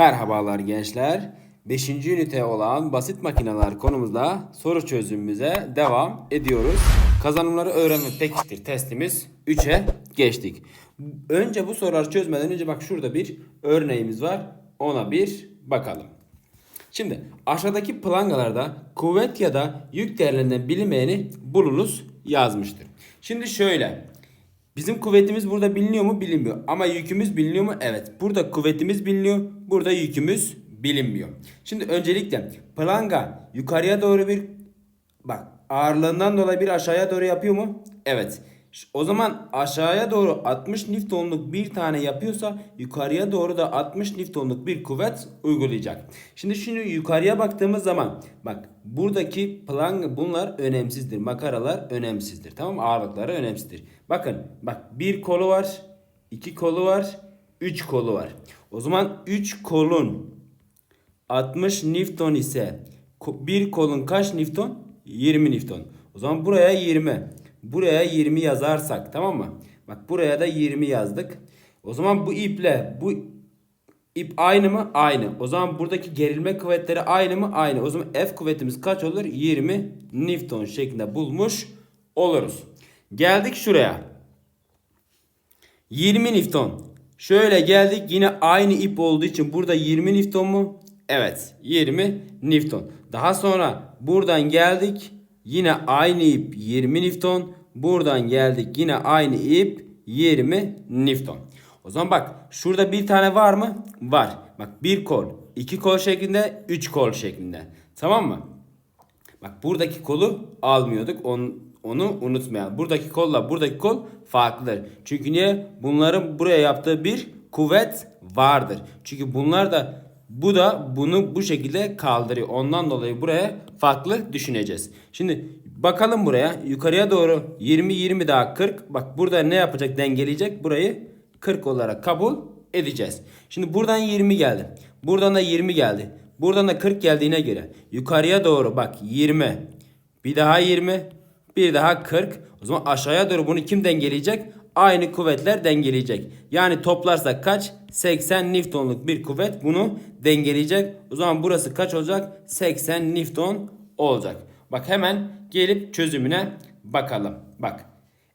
Merhabalar gençler. 5. ünite olan basit makineler konumuzda soru çözümümüze devam ediyoruz. Kazanımları öğrenmek pekiştir testimiz 3'e geçtik. Önce bu soruları çözmeden önce bak şurada bir örneğimiz var. Ona bir bakalım. Şimdi aşağıdaki plangalarda kuvvet ya da yük değerlerinden bilinmeyeni bulunuz yazmıştır. Şimdi şöyle. Bizim kuvvetimiz burada biliniyor mu? Bilinmiyor. Ama yükümüz biliniyor mu? Evet. Burada kuvvetimiz biliniyor. Burada yükümüz bilinmiyor. Şimdi öncelikle planga yukarıya doğru bir bak ağırlığından dolayı bir aşağıya doğru yapıyor mu? Evet. O zaman aşağıya doğru 60 Newton'luk bir tane yapıyorsa yukarıya doğru da 60 Newton'luk bir kuvvet uygulayacak. Şimdi şimdi yukarıya baktığımız zaman bak buradaki plan bunlar önemsizdir. Makaralar önemsizdir. Tamam mı? Ağırlıkları önemsizdir. Bakın bak bir kolu var, iki kolu var, üç kolu var. O zaman 3 kolun 60 Newton ise bir kolun kaç Newton? 20 Newton. O zaman buraya 20. Buraya 20 yazarsak tamam mı? Bak buraya da 20 yazdık. O zaman bu iple bu ip aynı mı? Aynı. O zaman buradaki gerilme kuvvetleri aynı mı? Aynı. O zaman F kuvvetimiz kaç olur? 20 Newton şeklinde bulmuş oluruz. Geldik şuraya. 20 Newton. Şöyle geldik yine aynı ip olduğu için burada 20 Newton mu? Evet 20 Newton. Daha sonra buradan geldik yine aynı ip 20 Newton. Buradan geldik yine aynı ip 20 Newton. O zaman bak şurada bir tane var mı? Var. Bak bir kol, iki kol şeklinde, üç kol şeklinde. Tamam mı? Bak buradaki kolu almıyorduk. Onu, onu unutmayalım. Buradaki kolla buradaki kol farklıdır. Çünkü niye? Bunların buraya yaptığı bir kuvvet vardır. Çünkü bunlar da bu da bunu bu şekilde kaldırıyor. Ondan dolayı buraya farklı düşüneceğiz. Şimdi bakalım buraya. Yukarıya doğru 20 20 daha 40. Bak burada ne yapacak? Dengeleyecek. Burayı 40 olarak kabul edeceğiz. Şimdi buradan 20 geldi. Buradan da 20 geldi. Buradan da 40 geldiğine göre yukarıya doğru bak 20. Bir daha 20. Bir daha 40. O zaman aşağıya doğru bunu kim dengeleyecek? Aynı kuvvetler dengeleyecek. Yani toplarsak kaç? 80 Newton'luk bir kuvvet bunu dengeleyecek. O zaman burası kaç olacak? 80 Newton olacak. Bak hemen gelip çözümüne bakalım. Bak.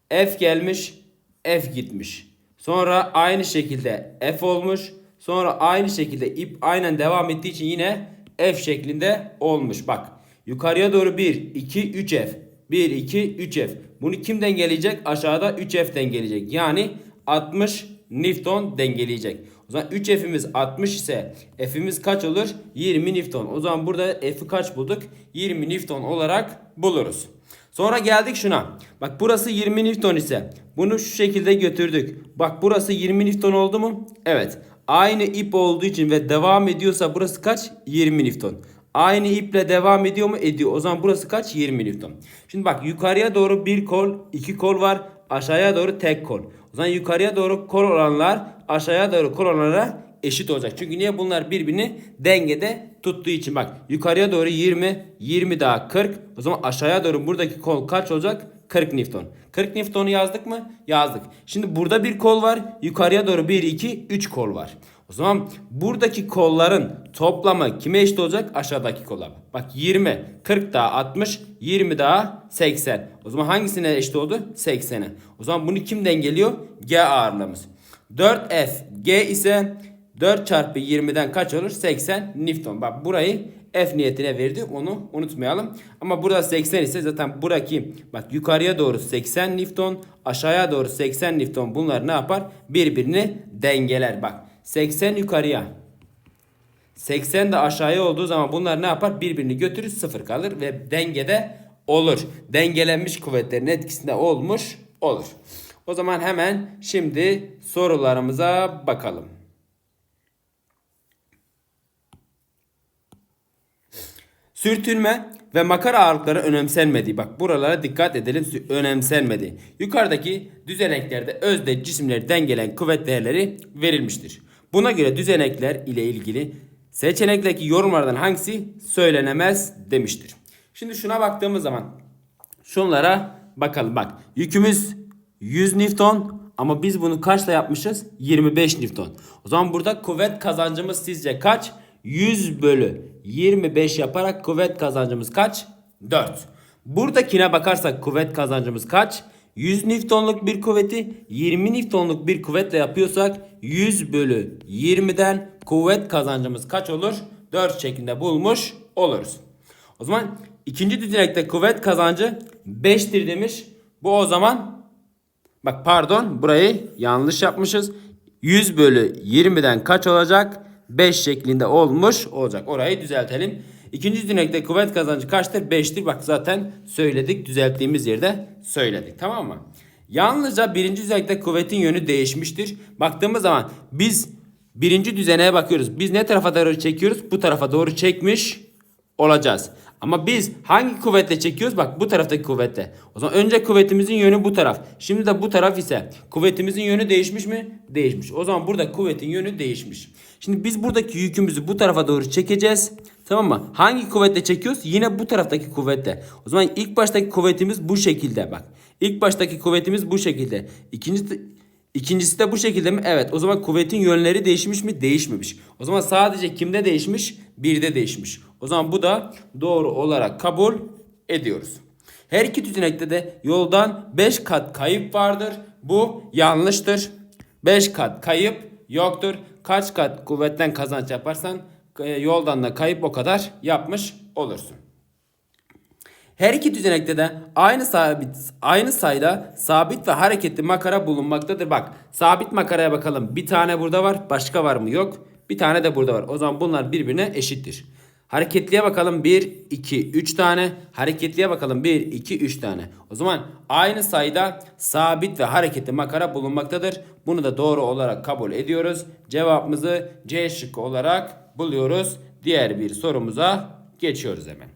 F gelmiş, F gitmiş. Sonra aynı şekilde F olmuş. Sonra aynı şekilde ip aynen devam ettiği için yine F şeklinde olmuş. Bak yukarıya doğru 1, 2, 3 F. 1, 2, 3 F. Bunu kim dengeleyecek? Aşağıda 3 F dengeleyecek. Yani 60 Newton dengeleyecek. O zaman 3 F'imiz 60 ise F'imiz kaç olur? 20 Newton. O zaman burada F'i kaç bulduk? 20 Newton olarak buluruz. Sonra geldik şuna. Bak burası 20 Newton ise bunu şu şekilde götürdük. Bak burası 20 Newton oldu mu? Evet. Aynı ip olduğu için ve devam ediyorsa burası kaç? 20 Newton. Aynı iple devam ediyor mu? Ediyor. O zaman burası kaç? 20 Newton. Şimdi bak yukarıya doğru bir kol, iki kol var. Aşağıya doğru tek kol. O zaman yukarıya doğru kol olanlar aşağıya doğru kol olanlara eşit olacak. Çünkü niye bunlar birbirini dengede tuttuğu için bak yukarıya doğru 20, 20 daha 40. O zaman aşağıya doğru buradaki kol kaç olacak? 40 Newton. 40 Newton'u yazdık mı? Yazdık. Şimdi burada bir kol var. Yukarıya doğru 1, 2, 3 kol var. O zaman buradaki kolların toplamı kime eşit olacak? Aşağıdaki kola. Bak 20, 40 daha 60, 20 daha 80. O zaman hangisine eşit oldu? 80'e. O zaman bunu kim dengeliyor? G ağırlığımız. 4F G ise 4 çarpı 20'den kaç olur? 80 Newton. Bak burayı F niyetine verdi. Onu unutmayalım. Ama burada 80 ise zaten buradaki bak yukarıya doğru 80 Newton, aşağıya doğru 80 Newton bunlar ne yapar? Birbirini dengeler. Bak 80 yukarıya 80 de aşağıya olduğu zaman bunlar ne yapar? Birbirini götürür sıfır kalır ve dengede olur. Dengelenmiş kuvvetlerin etkisinde olmuş olur. O zaman hemen şimdi sorularımıza bakalım. Sürtünme ve makara ağırlıkları önemsenmediği. Bak buralara dikkat edelim. Önemsenmediği. Yukarıdaki düzeneklerde özde cisimleri dengelen kuvvet değerleri verilmiştir. Buna göre düzenekler ile ilgili seçenekteki yorumlardan hangisi söylenemez demiştir. Şimdi şuna baktığımız zaman şunlara bakalım. Bak yükümüz 100 Newton Ama biz bunu kaçla yapmışız? 25 Newton. O zaman burada kuvvet kazancımız sizce kaç? 100 bölü 25 yaparak kuvvet kazancımız kaç? 4. Buradakine bakarsak kuvvet kazancımız kaç? 100 Newton'luk bir kuvveti 20 Newton'luk bir kuvvetle yapıyorsak 100 bölü 20'den kuvvet kazancımız kaç olur? 4 şeklinde bulmuş oluruz. O zaman ikinci düzenekte kuvvet kazancı 5'tir demiş. Bu o zaman bak pardon burayı yanlış yapmışız. 100 bölü 20'den kaç olacak? 5 şeklinde olmuş olacak. Orayı düzeltelim. İkinci düzenekte kuvvet kazancı kaçtır? 5'tir. Bak zaten söyledik. Düzelttiğimiz yerde söyledik. Tamam mı? Yalnızca birinci düzenekte kuvvetin yönü değişmiştir. Baktığımız zaman biz birinci düzeneye bakıyoruz. Biz ne tarafa doğru çekiyoruz? Bu tarafa doğru çekmiş olacağız. Ama biz hangi kuvvetle çekiyoruz? Bak bu taraftaki kuvvetle. O zaman önce kuvvetimizin yönü bu taraf. Şimdi de bu taraf ise kuvvetimizin yönü değişmiş mi? Değişmiş. O zaman burada kuvvetin yönü değişmiş. Şimdi biz buradaki yükümüzü bu tarafa doğru çekeceğiz. Tamam mı? Hangi kuvvetle çekiyoruz? Yine bu taraftaki kuvvetle. O zaman ilk baştaki kuvvetimiz bu şekilde bak. İlk baştaki kuvvetimiz bu şekilde. İkinci İkincisi de bu şekilde mi? Evet. O zaman kuvvetin yönleri değişmiş mi? Değişmemiş. O zaman sadece kimde değişmiş? Birde değişmiş. O zaman bu da doğru olarak kabul ediyoruz. Her iki düzenekte de yoldan 5 kat kayıp vardır. Bu yanlıştır. 5 kat kayıp yoktur. Kaç kat kuvvetten kazanç yaparsan yoldan da kayıp o kadar yapmış olursun. Her iki düzenekte de aynı sabit aynı sayıda sabit ve hareketli makara bulunmaktadır. Bak sabit makaraya bakalım. Bir tane burada var. Başka var mı? Yok. Bir tane de burada var. O zaman bunlar birbirine eşittir. Hareketliye bakalım 1, 2, 3 tane. Hareketliye bakalım 1, 2, 3 tane. O zaman aynı sayıda sabit ve hareketli makara bulunmaktadır. Bunu da doğru olarak kabul ediyoruz. Cevabımızı C şıkkı olarak buluyoruz. Diğer bir sorumuza geçiyoruz hemen.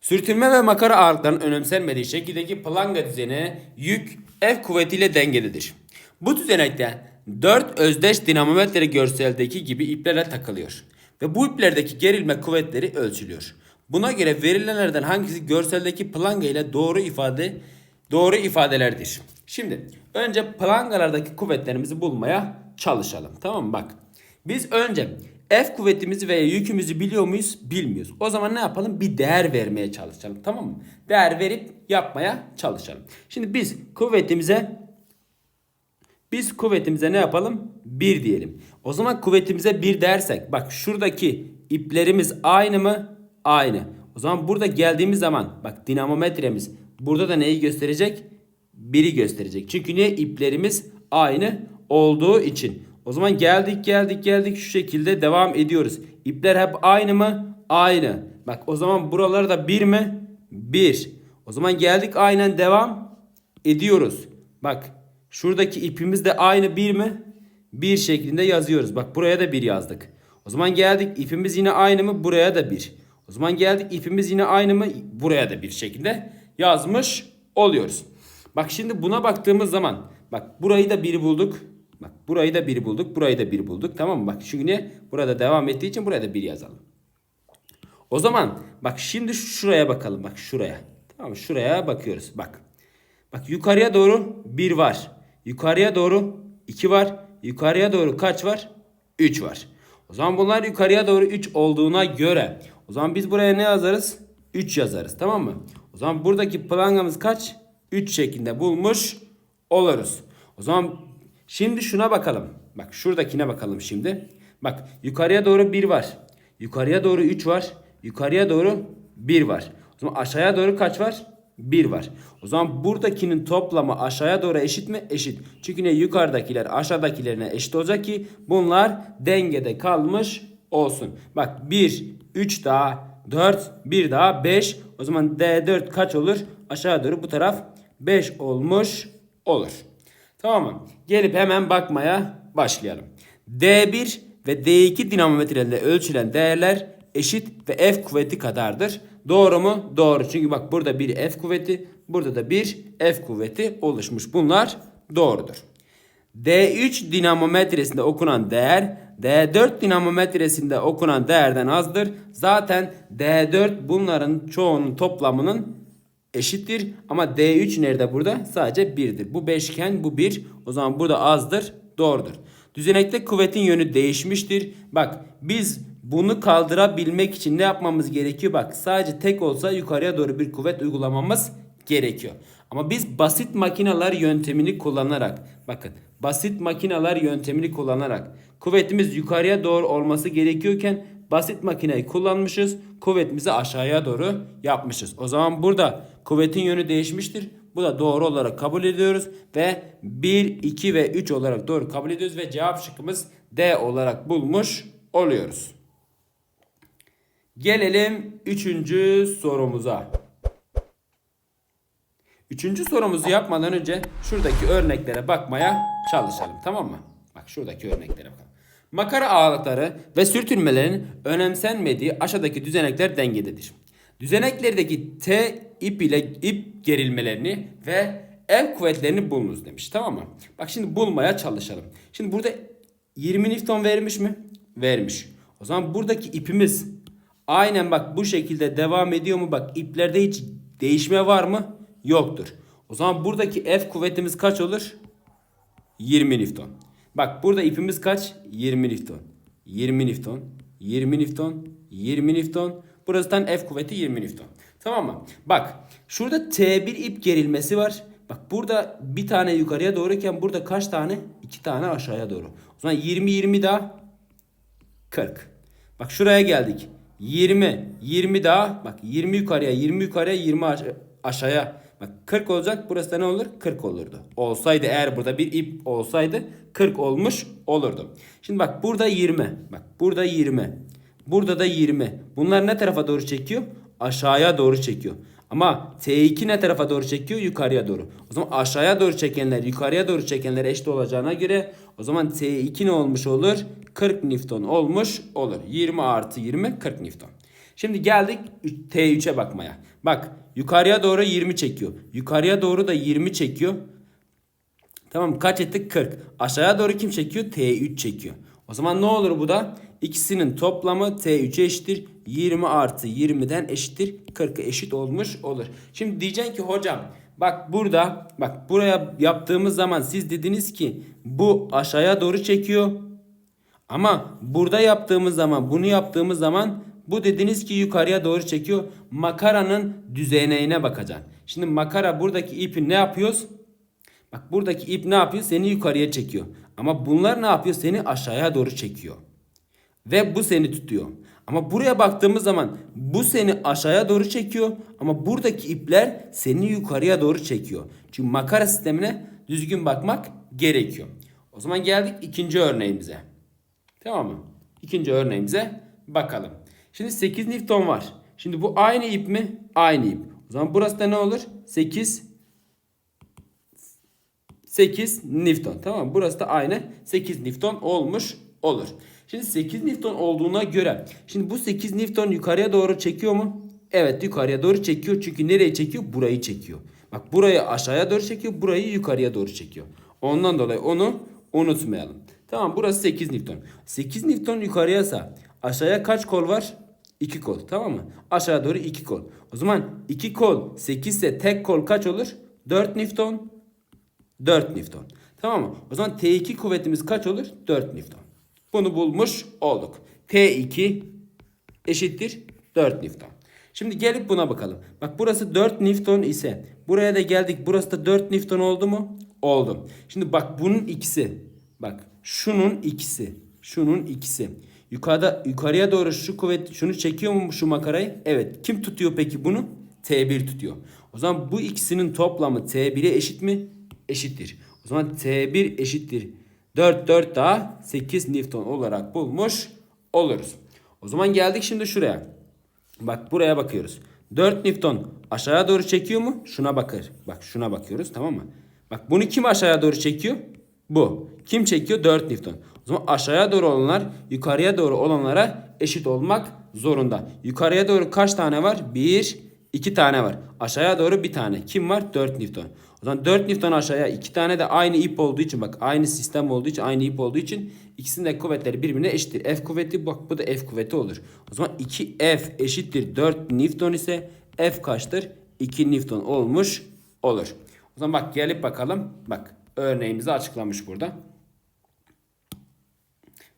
Sürtünme ve makara ağırlıklarının önemsenmediği şekildeki planga düzeni yük F kuvvetiyle dengelidir. Bu düzenekte 4 özdeş dinamometre görseldeki gibi iplere takılıyor ve bu iplerdeki gerilme kuvvetleri ölçülüyor. Buna göre verilenlerden hangisi görseldeki planga ile doğru ifade doğru ifadelerdir. Şimdi önce plangalardaki kuvvetlerimizi bulmaya çalışalım. Tamam mı? Bak. Biz önce F kuvvetimizi veya yükümüzü biliyor muyuz? Bilmiyoruz. O zaman ne yapalım? Bir değer vermeye çalışalım. Tamam mı? Değer verip yapmaya çalışalım. Şimdi biz kuvvetimize biz kuvvetimize ne yapalım? 1 diyelim. O zaman kuvvetimize 1 dersek bak şuradaki iplerimiz aynı mı? Aynı. O zaman burada geldiğimiz zaman bak dinamometremiz burada da neyi gösterecek? 1'i gösterecek. Çünkü niye? iplerimiz aynı olduğu için. O zaman geldik geldik geldik şu şekilde devam ediyoruz. İpler hep aynı mı? Aynı. Bak o zaman buraları da 1 mi? 1. O zaman geldik aynen devam ediyoruz. Bak şuradaki ipimiz de aynı 1 mi? 1 şeklinde yazıyoruz. Bak buraya da 1 yazdık. O zaman geldik ipimiz yine aynı mı? Buraya da 1. O zaman geldik ipimiz yine aynı mı? Buraya da bir şekilde yazmış oluyoruz. Bak şimdi buna baktığımız zaman bak burayı da 1 bulduk. Bak burayı da 1 bulduk. Burayı da 1 bulduk. Tamam mı? Bak çünkü ne? Burada devam ettiği için buraya da 1 yazalım. O zaman bak şimdi şuraya bakalım. Bak şuraya. Tamam mı? Şuraya bakıyoruz. Bak. Bak yukarıya doğru 1 var. Yukarıya doğru 2 var. Yukarıya doğru kaç var? 3 var. O zaman bunlar yukarıya doğru 3 olduğuna göre o zaman biz buraya ne yazarız? 3 yazarız. Tamam mı? O zaman buradaki plangamız kaç? 3 şeklinde bulmuş oluruz. O zaman Şimdi şuna bakalım. Bak şuradakine bakalım şimdi. Bak yukarıya doğru 1 var. Yukarıya doğru 3 var. Yukarıya doğru 1 var. O zaman aşağıya doğru kaç var? 1 var. O zaman buradakinin toplamı aşağıya doğru eşit mi? Eşit. Çünkü ne yukarıdakiler aşağıdakilerine eşit olacak ki bunlar dengede kalmış olsun. Bak 1, 3 daha 4, 1 daha 5. O zaman D4 kaç olur? Aşağı doğru bu taraf 5 olmuş olur. Tamam mı? Gelip hemen bakmaya başlayalım. D1 ve D2 dinamometrelerinde ölçülen değerler eşit ve F kuvveti kadardır. Doğru mu? Doğru. Çünkü bak burada bir F kuvveti, burada da bir F kuvveti oluşmuş. Bunlar doğrudur. D3 dinamometresinde okunan değer D4 dinamometresinde okunan değerden azdır. Zaten D4 bunların çoğunun toplamının eşittir. Ama D3 nerede burada? Sadece 1'dir. Bu beşgen bu 1. O zaman burada azdır. Doğrudur. Düzenekte kuvvetin yönü değişmiştir. Bak biz bunu kaldırabilmek için ne yapmamız gerekiyor? Bak sadece tek olsa yukarıya doğru bir kuvvet uygulamamız gerekiyor. Ama biz basit makineler yöntemini kullanarak bakın basit makineler yöntemini kullanarak kuvvetimiz yukarıya doğru olması gerekiyorken basit makineyi kullanmışız. Kuvvetimizi aşağıya doğru yapmışız. O zaman burada kuvvetin yönü değişmiştir. Bu da doğru olarak kabul ediyoruz ve 1, 2 ve 3 olarak doğru kabul ediyoruz ve cevap şıkkımız D olarak bulmuş oluyoruz. Gelelim üçüncü sorumuza. Üçüncü sorumuzu yapmadan önce şuradaki örneklere bakmaya çalışalım. Tamam mı? Bak şuradaki örneklere bakalım. Makara ağırlıkları ve sürtünmelerin önemsenmediği aşağıdaki düzenekler dengededir. Düzeneklerdeki T ip ile ip gerilmelerini ve el kuvvetlerini bulunuz demiş. Tamam mı? Bak şimdi bulmaya çalışalım. Şimdi burada 20 Newton vermiş mi? Vermiş. O zaman buradaki ipimiz aynen bak bu şekilde devam ediyor mu? Bak iplerde hiç değişme var mı? Yoktur. O zaman buradaki F kuvvetimiz kaç olur? 20 Newton. Bak burada ipimiz kaç? 20 Newton. 20 Newton. 20 Newton. 20 Newton. Burasından F kuvveti 20 Newton. Tamam mı? Bak şurada T1 ip gerilmesi var. Bak burada bir tane yukarıya doğruyken burada kaç tane? İki tane aşağıya doğru. O zaman 20 20 daha 40. Bak şuraya geldik. 20 20 daha bak 20 yukarıya 20 yukarıya 20 aş- aşağıya. Bak 40 olacak. Burası da ne olur? 40 olurdu. Olsaydı eğer burada bir ip olsaydı 40 olmuş olurdu. Şimdi bak burada 20. Bak burada 20. Burada da 20. Bunlar ne tarafa doğru çekiyor? Aşağıya doğru çekiyor. Ama T2 ne tarafa doğru çekiyor? Yukarıya doğru. O zaman aşağıya doğru çekenler yukarıya doğru çekenler eşit olacağına göre o zaman T2 ne olmuş olur? 40 Newton olmuş olur. 20 artı 20 40 Newton. Şimdi geldik T3'e bakmaya. Bak yukarıya doğru 20 çekiyor. Yukarıya doğru da 20 çekiyor. Tamam kaç ettik? 40. Aşağıya doğru kim çekiyor? T3 çekiyor. O zaman ne olur bu da? İkisinin toplamı T3'e eşittir. 20 artı 20'den eşittir. 40'a eşit olmuş olur. Şimdi diyeceksin ki hocam bak burada bak buraya yaptığımız zaman siz dediniz ki bu aşağıya doğru çekiyor. Ama burada yaptığımız zaman bunu yaptığımız zaman bu dediniz ki yukarıya doğru çekiyor. Makaranın düzeneğine bakacaksın. Şimdi makara buradaki ipi ne yapıyoruz? Bak buradaki ip ne yapıyor? Seni yukarıya çekiyor. Ama bunlar ne yapıyor? Seni aşağıya doğru çekiyor. Ve bu seni tutuyor. Ama buraya baktığımız zaman bu seni aşağıya doğru çekiyor. Ama buradaki ipler seni yukarıya doğru çekiyor. Çünkü makara sistemine düzgün bakmak gerekiyor. O zaman geldik ikinci örneğimize. Tamam mı? İkinci örneğimize bakalım. Şimdi 8 Newton var. Şimdi bu aynı ip mi? Aynı ip. O zaman burası da ne olur? 8 8 Newton. Tamam mı? Burası da aynı 8 Newton olmuş olur. Şimdi 8 Newton olduğuna göre şimdi bu 8 Newton yukarıya doğru çekiyor mu? Evet yukarıya doğru çekiyor. Çünkü nereye çekiyor? Burayı çekiyor. Bak burayı aşağıya doğru çekiyor. Burayı yukarıya doğru çekiyor. Ondan dolayı onu unutmayalım. Tamam burası 8 Newton. 8 Newton yukarıyasa aşağıya kaç kol var? 2 kol tamam mı? Aşağı doğru 2 kol. O zaman 2 kol 8 ise tek kol kaç olur? 4 Newton. 4 Newton. Tamam mı? O zaman T2 kuvvetimiz kaç olur? 4 Newton. Bunu bulmuş olduk. T2 eşittir 4 Newton. Şimdi gelip buna bakalım. Bak burası 4 Newton ise buraya da geldik. Burası da 4 Newton oldu mu? Oldu. Şimdi bak bunun ikisi. Bak şunun ikisi. Şunun ikisi. Yukarıda yukarıya doğru şu kuvvet şunu çekiyor mu şu makarayı? Evet. Kim tutuyor peki bunu? T1 tutuyor. O zaman bu ikisinin toplamı T1'e eşit mi? Eşittir. O zaman T1 eşittir. 4 4 daha 8 Newton olarak bulmuş oluruz. O zaman geldik şimdi şuraya. Bak buraya bakıyoruz. 4 Newton aşağıya doğru çekiyor mu? Şuna bakır. Bak şuna bakıyoruz tamam mı? Bak bunu kim aşağıya doğru çekiyor? Bu. Kim çekiyor? 4 Newton. O zaman aşağıya doğru olanlar yukarıya doğru olanlara eşit olmak zorunda. Yukarıya doğru kaç tane var? 1, 2 tane var. Aşağıya doğru bir tane. Kim var? 4 Newton. O zaman 4 Newton aşağıya 2 tane de aynı ip olduğu için bak aynı sistem olduğu için aynı ip olduğu için ikisinin de kuvvetleri birbirine eşittir. F kuvveti bak bu da F kuvveti olur. O zaman 2F eşittir 4 Newton ise F kaçtır? 2 Newton olmuş olur. O zaman bak gelip bakalım. Bak örneğimizi açıklamış burada.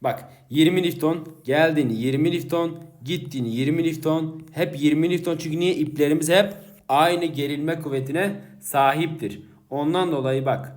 Bak 20 Newton geldin 20 Newton gittin 20 Newton hep 20 Newton çünkü niye iplerimiz hep aynı gerilme kuvvetine sahiptir. Ondan dolayı bak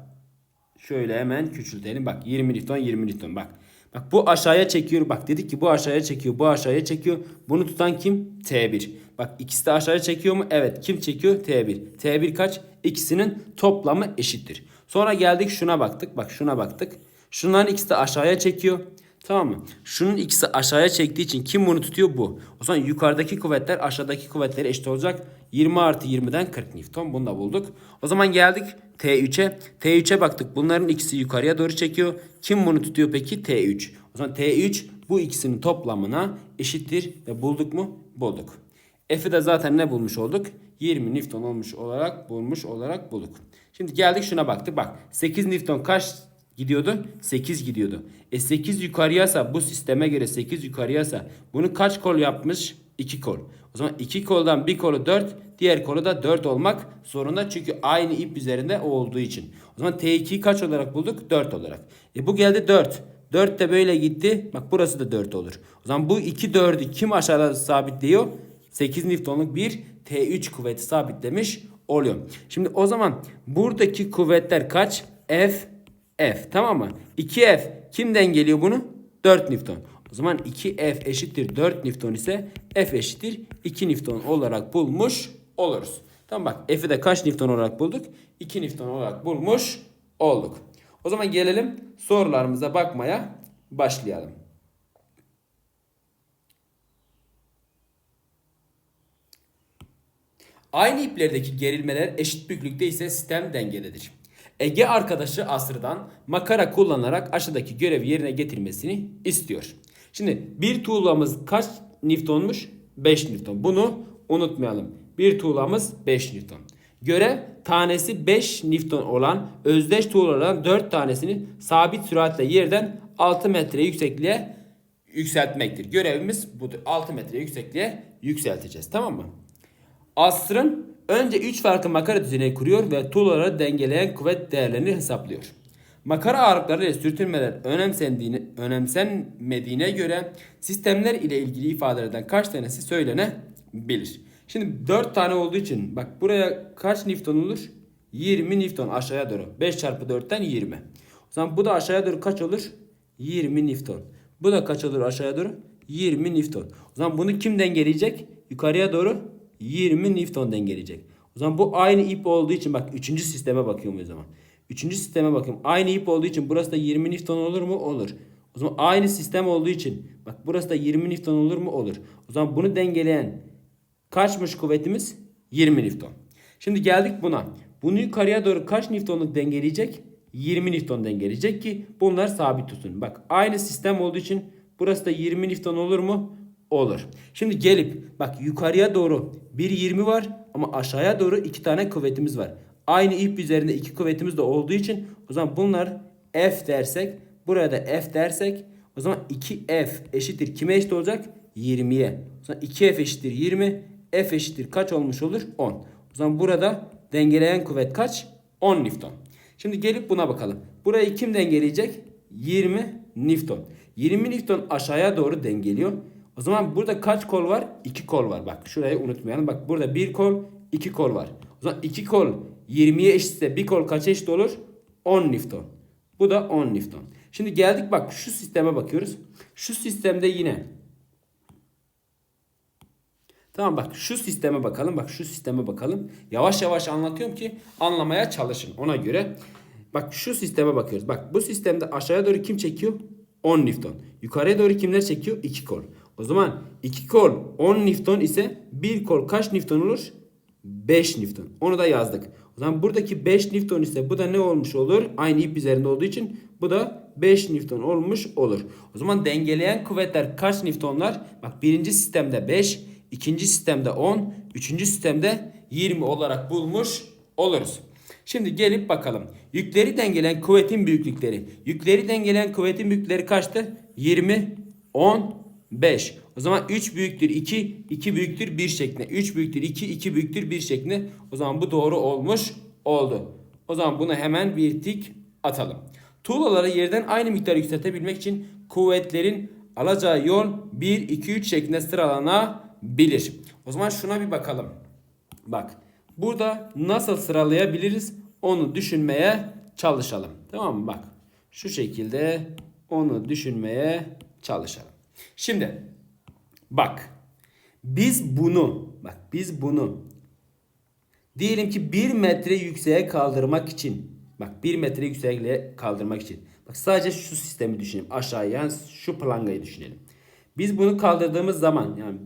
şöyle hemen küçültelim bak 20 Newton 20 Newton bak. Bak bu aşağıya çekiyor bak dedik ki bu aşağıya çekiyor bu aşağıya çekiyor. Bunu tutan kim? T1. Bak ikisi de aşağıya çekiyor mu? Evet kim çekiyor? T1. T1 kaç? İkisinin toplamı eşittir. Sonra geldik şuna baktık bak şuna baktık. Şunların ikisi de aşağıya çekiyor. Tamam mı? Şunun ikisi aşağıya çektiği için kim bunu tutuyor? Bu. O zaman yukarıdaki kuvvetler aşağıdaki kuvvetlere eşit olacak. 20 artı 20'den 40 Newton. Bunu da bulduk. O zaman geldik T3'e. T3'e baktık. Bunların ikisi yukarıya doğru çekiyor. Kim bunu tutuyor peki? T3. O zaman T3 bu ikisinin toplamına eşittir. Ve bulduk mu? Bulduk. F'i de zaten ne bulmuş olduk? 20 Newton olmuş olarak bulmuş olarak bulduk. Şimdi geldik şuna baktık. Bak 8 Newton kaç gidiyordu? 8 gidiyordu. E 8 yukarıyasa bu sisteme göre 8 yukarıyasa bunu kaç kol yapmış? 2 kol. O zaman 2 koldan bir kolu 4, diğer kolu da 4 olmak zorunda. Çünkü aynı ip üzerinde olduğu için. O zaman T2'yi kaç olarak bulduk? 4 olarak. E bu geldi 4. 4 de böyle gitti. Bak burası da 4 olur. O zaman bu 2 4'ü kim aşağıda sabitliyor? 8 Newton'luk bir T3 kuvveti sabitlemiş oluyor. Şimdi o zaman buradaki kuvvetler kaç? F, F tamam mı? 2F kimden geliyor bunu? 4 Newton. O zaman 2F eşittir 4 Newton ise F eşittir 2 Newton olarak bulmuş oluruz. Tamam bak F'i de kaç Newton olarak bulduk? 2 Newton olarak bulmuş olduk. O zaman gelelim sorularımıza bakmaya başlayalım. Aynı iplerdeki gerilmeler eşit büyüklükte ise sistem dengededir. Ege arkadaşı asırdan makara kullanarak aşağıdaki görevi yerine getirmesini istiyor. Şimdi bir tuğlamız kaç Newton'muş? 5 Newton. Bunu unutmayalım. Bir tuğlamız 5 Newton. Görev tanesi 5 Newton olan özdeş tuğlalardan 4 tanesini sabit süratle yerden 6 metre yüksekliğe yükseltmektir. Görevimiz budur. 6 metre yüksekliğe yükselteceğiz. Tamam mı? Asrın önce 3 farklı makara düzeni kuruyor ve tuğlaları dengeleyen kuvvet değerlerini hesaplıyor. Makara ağırlıkları ile sürtünmeler önemsendiğini, önemsenmediğine göre sistemler ile ilgili ifadelerden kaç tanesi söylenebilir? Şimdi 4 tane olduğu için bak buraya kaç Newton olur? 20 Newton aşağıya doğru. 5 çarpı 4'ten 20. O zaman bu da aşağıya doğru kaç olur? 20 Newton. Bu da kaç olur aşağıya doğru? 20 Newton. O zaman bunu kim dengeleyecek? Yukarıya doğru 20 Newton dengeleyecek. O zaman bu aynı ip olduğu için bak 3. sisteme bakıyorum o zaman. 3. sisteme bakıyorum. Aynı ip olduğu için burası da 20 Newton olur mu? Olur. O zaman aynı sistem olduğu için bak burası da 20 Newton olur mu? Olur. O zaman bunu dengeleyen kaçmış kuvvetimiz? 20 Newton. Şimdi geldik buna. Bunu yukarıya doğru kaç Newton'luk dengeleyecek? 20 Newton dengeleyecek ki bunlar sabit tutsun. Bak aynı sistem olduğu için burası da 20 Newton olur mu? Olur. Şimdi gelip bak yukarıya doğru bir 20 var ama aşağıya doğru iki tane kuvvetimiz var. Aynı ip üzerinde iki kuvvetimiz de olduğu için o zaman bunlar F dersek buraya da F dersek o zaman 2F eşittir kime eşit olacak? 20'ye. O zaman 2F eşittir 20. F eşittir kaç olmuş olur? 10. O zaman burada dengeleyen kuvvet kaç? 10 Newton. Şimdi gelip buna bakalım. Burayı kim dengeleyecek? 20 Newton. 20 Newton aşağıya doğru dengeliyor. O zaman burada kaç kol var? 2 kol var. Bak şurayı unutmayalım. Bak burada bir kol, 2 kol var. O zaman 2 kol 20'ye eşitse bir kol kaç eşit olur? 10 Newton. Bu da 10 Newton. Şimdi geldik bak şu sisteme bakıyoruz. Şu sistemde yine Tamam bak şu sisteme bakalım. Bak şu sisteme bakalım. Yavaş yavaş anlatıyorum ki anlamaya çalışın. Ona göre bak şu sisteme bakıyoruz. Bak bu sistemde aşağıya doğru kim çekiyor? 10 Newton. Yukarıya doğru kimler çekiyor? 2 kol. O zaman 2 kol 10 Newton ise bir kol kaç Newton olur? 5 Newton. Onu da yazdık. O zaman buradaki 5 Newton ise bu da ne olmuş olur? Aynı ip üzerinde olduğu için bu da 5 Newton olmuş olur. O zaman dengeleyen kuvvetler kaç Newtonlar? Bak birinci sistemde 5, ikinci sistemde 10, üçüncü sistemde 20 olarak bulmuş oluruz. Şimdi gelip bakalım. Yükleri dengeleyen kuvvetin büyüklükleri. Yükleri dengeleyen kuvvetin büyüklükleri kaçtı? 20, 10, 5. O zaman 3 büyüktür 2, 2 büyüktür 1 şeklinde. 3 büyüktür 2, 2 büyüktür 1 şeklinde. O zaman bu doğru olmuş oldu. O zaman bunu hemen bir tik atalım. Tuğlaları yerden aynı miktar yükseltebilmek için kuvvetlerin alacağı yol 1, 2, 3 şeklinde sıralanabilir. O zaman şuna bir bakalım. Bak burada nasıl sıralayabiliriz onu düşünmeye çalışalım. Tamam mı? Bak şu şekilde onu düşünmeye çalışalım. Şimdi bak biz bunu bak biz bunu diyelim ki 1 metre yükseğe kaldırmak için bak 1 metre yüksekliğe kaldırmak için bak sadece şu sistemi düşünelim aşağıya yani şu plangayı düşünelim. Biz bunu kaldırdığımız zaman yani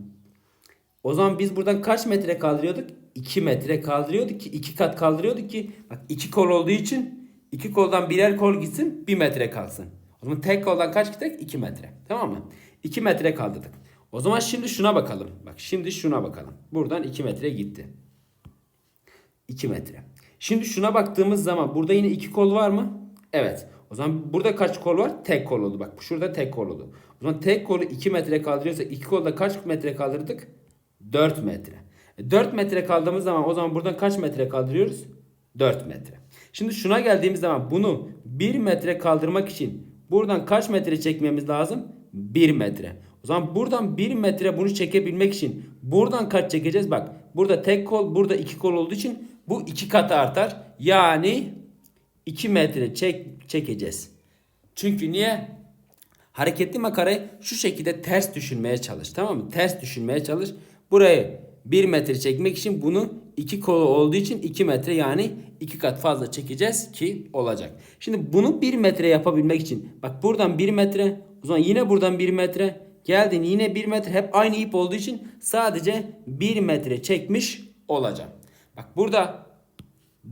o zaman biz buradan kaç metre kaldırıyorduk? 2 metre kaldırıyorduk ki 2 kat kaldırıyorduk ki bak 2 kol olduğu için 2 koldan birer kol gitsin 1 metre kalsın. O zaman tek koldan kaç gidecek? 2 metre. Tamam mı? 2 metre kaldırdık. O zaman şimdi şuna bakalım. Bak şimdi şuna bakalım. Buradan 2 metre gitti. 2 metre. Şimdi şuna baktığımız zaman burada yine 2 kol var mı? Evet. O zaman burada kaç kol var? Tek kol oldu. Bak şurada tek kol oldu. O zaman tek kolu 2 metre kaldırıyorsak 2 kolda kaç metre kaldırdık? 4 metre. E, 4 metre kaldığımız zaman o zaman buradan kaç metre kaldırıyoruz? 4 metre. Şimdi şuna geldiğimiz zaman bunu 1 metre kaldırmak için buradan kaç metre çekmemiz lazım? 1 metre. O zaman buradan 1 metre bunu çekebilmek için buradan kaç çekeceğiz? Bak burada tek kol burada 2 kol olduğu için bu 2 kat artar. Yani 2 metre çek, çekeceğiz. Çünkü niye? Hareketli makarayı şu şekilde ters düşünmeye çalış. Tamam mı? Ters düşünmeye çalış. Burayı 1 metre çekmek için bunu 2 kolu olduğu için 2 metre yani 2 kat fazla çekeceğiz ki olacak. Şimdi bunu 1 metre yapabilmek için bak buradan 1 metre o zaman yine buradan 1 metre geldin yine 1 metre hep aynı ip olduğu için sadece 1 metre çekmiş olacağım. Bak burada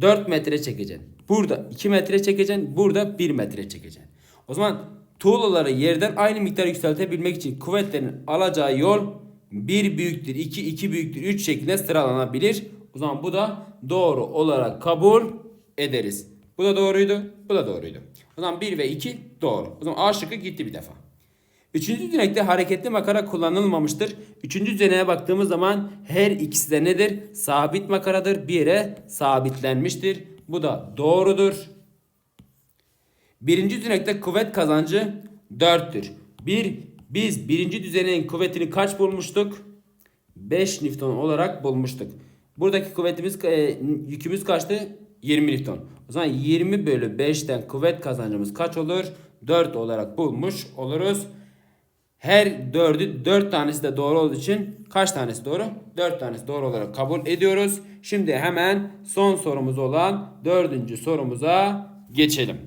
4 metre çekeceksin. Burada 2 metre çekeceksin. Burada 1 metre çekeceksin. O zaman tuğlaları yerden aynı miktar yükseltebilmek için kuvvetlerin alacağı yol 1 büyüktür 2, 2 büyüktür 3 şeklinde sıralanabilir. O zaman bu da doğru olarak kabul ederiz. Bu da doğruydu. Bu da doğruydu. O zaman 1 ve 2 doğru. O zaman A şıkkı gitti bir defa. Üçüncü düzenekte hareketli makara kullanılmamıştır. Üçüncü düzeneğe baktığımız zaman her ikisi de nedir? Sabit makaradır. Bir yere sabitlenmiştir. Bu da doğrudur. Birinci düzenekte kuvvet kazancı 4'tür. Bir, biz birinci düzeneğin kuvvetini kaç bulmuştuk? 5 Newton olarak bulmuştuk. Buradaki kuvvetimiz e, yükümüz kaçtı? 20 Newton. O zaman 20 bölü 5'ten kuvvet kazancımız kaç olur? 4 olarak bulmuş oluruz. Her dördü 4 tanesi de doğru olduğu için kaç tanesi doğru? 4 tanesi doğru olarak kabul ediyoruz. Şimdi hemen son sorumuz olan dördüncü sorumuza geçelim.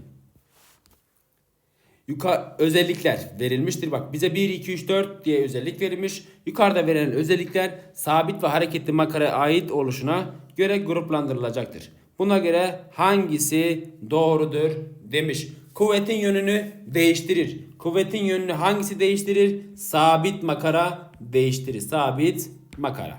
Yukarı özellikler verilmiştir. Bak bize 1, 2, 3, 4 diye özellik verilmiş. Yukarıda verilen özellikler sabit ve hareketli makaraya ait oluşuna göre gruplandırılacaktır. Buna göre hangisi doğrudur demiş. Kuvvetin yönünü değiştirir. Kuvvetin yönünü hangisi değiştirir? Sabit makara değiştirir. Sabit makara.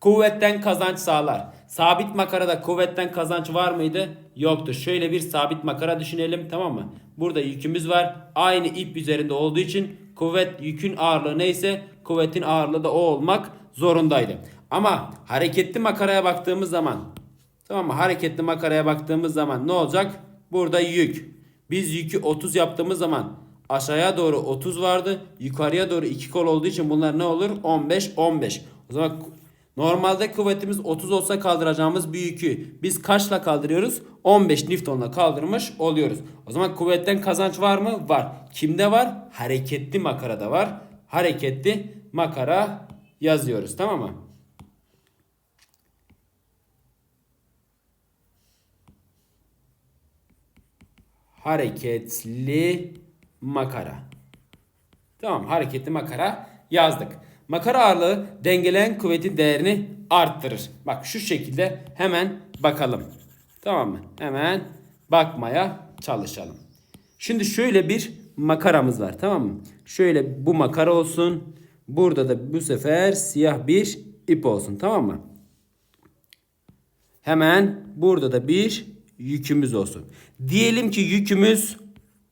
Kuvvetten kazanç sağlar. Sabit makarada kuvvetten kazanç var mıydı? Yoktu. Şöyle bir sabit makara düşünelim tamam mı? Burada yükümüz var. Aynı ip üzerinde olduğu için kuvvet yükün ağırlığı neyse kuvvetin ağırlığı da o olmak zorundaydı. Ama hareketli makaraya baktığımız zaman tamam mı? Hareketli makaraya baktığımız zaman ne olacak? Burada yük. Biz yükü 30 yaptığımız zaman aşağıya doğru 30 vardı. Yukarıya doğru 2 kol olduğu için bunlar ne olur? 15 15. O zaman Normalde kuvvetimiz 30 olsa kaldıracağımız bir yükü biz kaçla kaldırıyoruz? 15 Newton'la kaldırmış oluyoruz. O zaman kuvvetten kazanç var mı? Var. Kimde var? Hareketli makarada var. Hareketli makara yazıyoruz tamam mı? Hareketli makara. Tamam hareketli makara yazdık. Makara ağırlığı dengeleyen kuvvetin değerini arttırır. Bak şu şekilde hemen bakalım. Tamam mı? Hemen bakmaya çalışalım. Şimdi şöyle bir makaramız var tamam mı? Şöyle bu makara olsun. Burada da bu sefer siyah bir ip olsun tamam mı? Hemen burada da bir yükümüz olsun. Diyelim ki yükümüz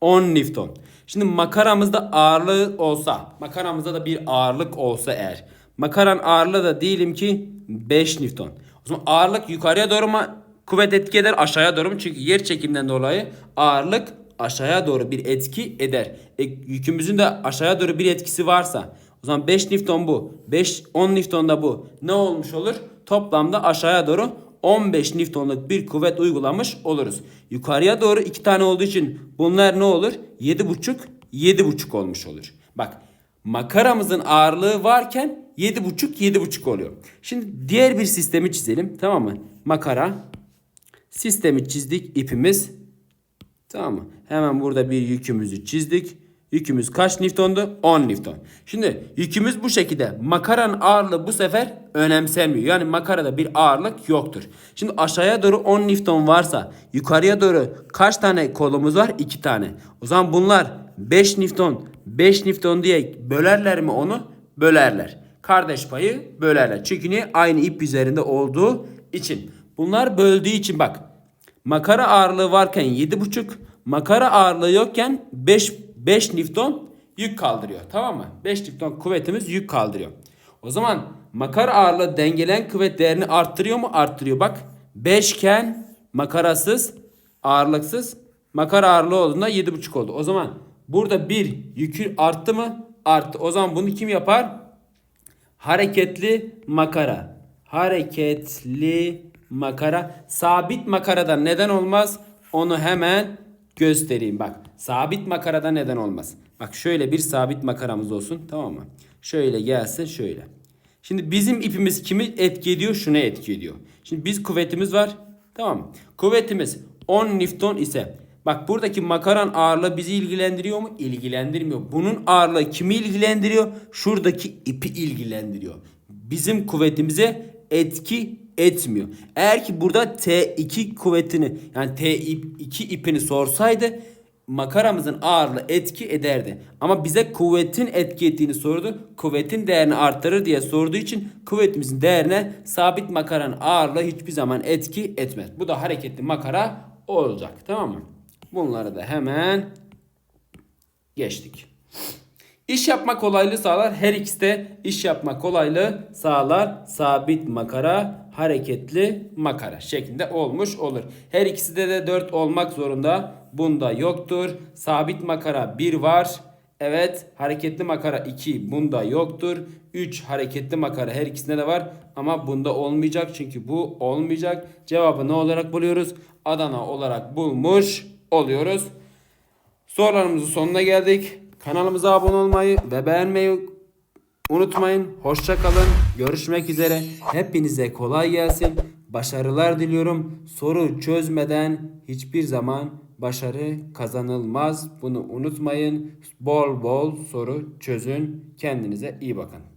10 Newton. Şimdi makaramızda ağırlığı olsa, makaramızda da bir ağırlık olsa eğer. Makaran ağırlığı da diyelim ki 5 Newton. O zaman ağırlık yukarıya doğru mu kuvvet etki eder aşağıya doğru mu? Çünkü yer çekimden dolayı ağırlık aşağıya doğru bir etki eder. E, yükümüzün de aşağıya doğru bir etkisi varsa o zaman 5 Newton bu. 5 10 Newton da bu. Ne olmuş olur? Toplamda aşağıya doğru 15 Newton'luk bir kuvvet uygulamış oluruz. Yukarıya doğru iki tane olduğu için bunlar ne olur? 7,5 7,5 olmuş olur. Bak makaramızın ağırlığı varken 7,5 7,5 oluyor. Şimdi diğer bir sistemi çizelim. Tamam mı? Makara sistemi çizdik ipimiz. Tamam mı? Hemen burada bir yükümüzü çizdik. Yükümüz kaç Newton'du? 10 Newton. Şimdi yükümüz bu şekilde. Makaranın ağırlığı bu sefer önemsenmiyor. Yani makarada bir ağırlık yoktur. Şimdi aşağıya doğru 10 Newton varsa yukarıya doğru kaç tane kolumuz var? 2 tane. O zaman bunlar 5 Newton, 5 Newton diye bölerler mi onu? Bölerler. Kardeş payı bölerler. Çünkü niye? Aynı ip üzerinde olduğu için. Bunlar böldüğü için bak. Makara ağırlığı varken 7,5, makara ağırlığı yokken 5 5 Newton yük kaldırıyor. Tamam mı? 5 Newton kuvvetimiz yük kaldırıyor. O zaman makara ağırlığı dengelen kuvvet değerini arttırıyor mu? Arttırıyor. Bak 5 iken makarasız, ağırlıksız makara ağırlığı olduğunda 7,5 oldu. O zaman burada bir yükü arttı mı? Arttı. O zaman bunu kim yapar? Hareketli makara. Hareketli makara. Sabit makarada neden olmaz? Onu hemen göstereyim. Bak sabit makarada neden olmaz? Bak şöyle bir sabit makaramız olsun. Tamam mı? Şöyle gelsin şöyle. Şimdi bizim ipimiz kimi etki ediyor? Şuna etki ediyor. Şimdi biz kuvvetimiz var. Tamam mı? Kuvvetimiz 10 Newton ise Bak buradaki makaran ağırlığı bizi ilgilendiriyor mu? İlgilendirmiyor. Bunun ağırlığı kimi ilgilendiriyor? Şuradaki ipi ilgilendiriyor. Bizim kuvvetimize etki etmiyor. Eğer ki burada T2 kuvvetini yani T2 ipini sorsaydı makaramızın ağırlığı etki ederdi. Ama bize kuvvetin etki ettiğini sordu. Kuvvetin değerini arttırır diye sorduğu için kuvvetimizin değerine sabit makaranın ağırlığı hiçbir zaman etki etmez. Bu da hareketli makara olacak. Tamam mı? Bunları da hemen geçtik. İş yapma kolaylığı sağlar. Her ikisi de iş yapma kolaylığı sağlar. Sabit makara, hareketli makara şeklinde olmuş olur. Her ikisi de de 4 olmak zorunda. Bunda yoktur. Sabit makara 1 var. Evet hareketli makara 2 bunda yoktur. 3 hareketli makara her ikisinde de var. Ama bunda olmayacak çünkü bu olmayacak. Cevabı ne olarak buluyoruz? Adana olarak bulmuş oluyoruz. Sorularımızın sonuna geldik. Kanalımıza abone olmayı ve beğenmeyi unutmayın. Hoşça kalın. Görüşmek üzere. Hepinize kolay gelsin. Başarılar diliyorum. Soru çözmeden hiçbir zaman başarı kazanılmaz. Bunu unutmayın. Bol bol soru çözün. Kendinize iyi bakın.